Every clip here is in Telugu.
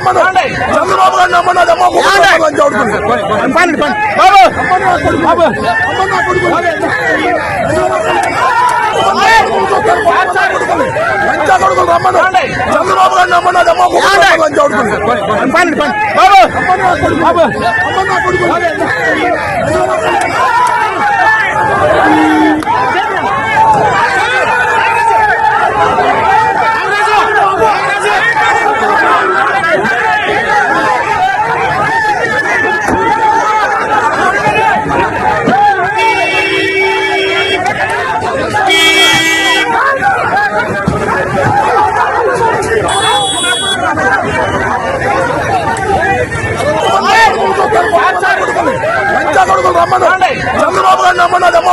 నమ్మను. చంద్రబాబు గారు నమ్మను అమ్మ అని చదువుతుంది రమ్మను. చంద్రబాబు గారు నమ్మను అమ్మ అని చదువుతుంది రమ్మను చంద్రబాబు గారిని రమ్మను అమ్మ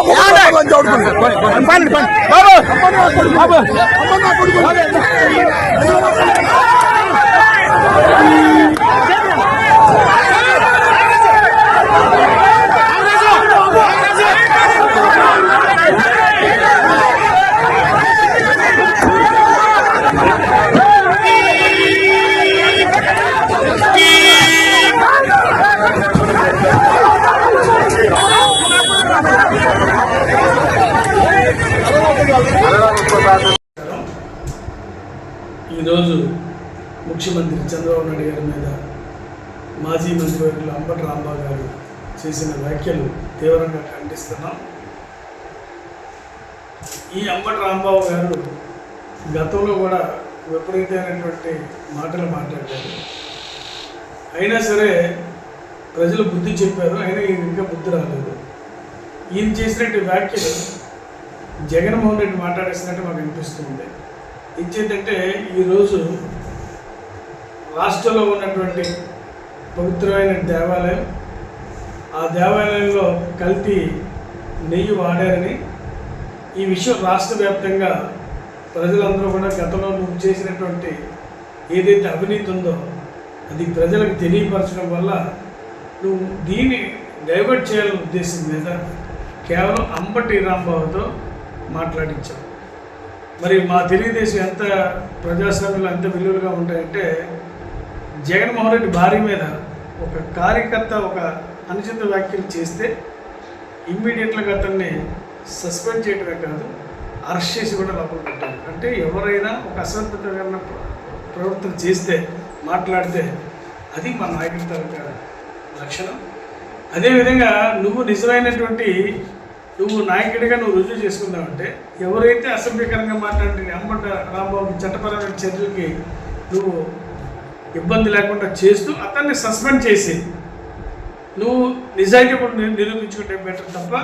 ఈరోజు ముఖ్యమంత్రి చంద్రబాబు నాయుడు గారి మీద మాజీ మంత్రివర్యులు అంబటి రాంబాబు గారు చేసిన వ్యాఖ్యలు తీవ్రంగా ఖండిస్తున్నాం. ఈ అంబటి రాంబాబు గారు గతంలో కూడా విపరీతమైనటువంటి మాటలు మాట్లాడారు. అయినా సరే ప్రజలు బుద్ధి చెప్పారు అయినా ఇంకా బుద్ధి రాలేదు. ఈయన చేసినట్టు వ్యాఖ్యలు జగన్మోహన్ రెడ్డి మాట్లాడేసినట్టు మాకు అనిపిస్తుంది. ఇచ్చేటంటే ఈరోజు రాష్ట్రంలో ఉన్నటువంటి పవిత్రమైన దేవాలయం ఆ దేవాలయంలో కల్తీ నెయ్యి వాడారని ఈ విషయం రాష్ట్ర వ్యాప్తంగా ప్రజలందరూ కూడా గతంలో నువ్వు చేసినటువంటి ఏదైతే అవినీతి ఉందో అది ప్రజలకు తెలియపరచడం వల్ల నువ్వు దీన్ని డైవర్ట్ చేయాలనే ఉద్దేశం మీద కేవలం అంబటి రాంబాబుతో మాట్లాడించాం. మరి మా తెలుగుదేశం ఎంత ప్రజాస్వామ్యంలో ఎంత విలువలుగా ఉంటాయంటే జగన్మోహన్ రెడ్డి భార్య మీద ఒక కార్యకర్త ఒక అనుచిత వ్యాఖ్యలు చేస్తే ఇమ్మీడియట్గా అతన్ని సస్పెండ్ చేయడమే కాదు అరెస్ట్ చేసి కూడా లోపల పెట్టారు అంటే ఎవరైనా ఒక అసభ్యతకరమైన ప్ర- ప్రవర్తన చేస్తే మాట్లాడితే అది మా నాయకుడి తాలూకా లక్షణం. అదేవిధంగా నువ్వు నిజమైనటువంటి నువ్వు నాయకుడిగా నువ్వు రుజువు చేసుకున్నావంటే ఎవరైతే అసభ్యకరంగా మాట్లాడిన అమ్మట రాంబాబు చట్టపరమైన చర్యలకి నువ్వు ఇబ్బంది లేకుండా చేస్తూ అతన్ని సస్పెండ్ చేసి నువ్వు నిజాయితీ కూడా నిరూపించుకుంటే బెటర్ తప్ప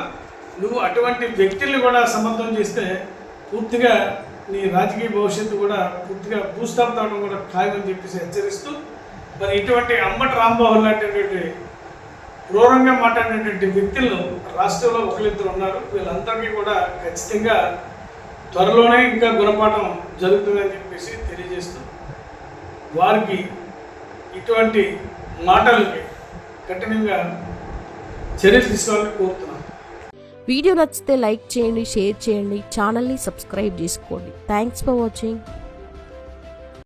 నువ్వు అటువంటి వ్యక్తుల్ని కూడా సమర్థం చేస్తే పూర్తిగా నీ రాజకీయ భవిష్యత్తు కూడా పూర్తిగా భూస్థాపితం కూడా ఖాయమని చెప్పేసి హెచ్చరిస్తూ మరి ఇటువంటి అమ్మటి రాంబాబు లాంటిటువంటి క్రూరంగా మాట్లాడినటువంటి వ్యక్తులు రాష్ట్రంలో ఒకరిద్దరు ఉన్నారు. వీళ్ళందరికీ కూడా ఖచ్చితంగా త్వరలోనే ఇంకా గుణపాఠం జరుగుతుందని చెప్పేసి తెలియజేస్తూ వారికి ఇటువంటి మాటలకి కఠినంగా చర్యలు తీసుకోవాలని కోరుతున్నాను వీడియో నచ్చితే లైక్ చేయండి షేర్ చేయండి ఛానల్ని సబ్స్క్రైబ్ చేసుకోండి. Thanks for watching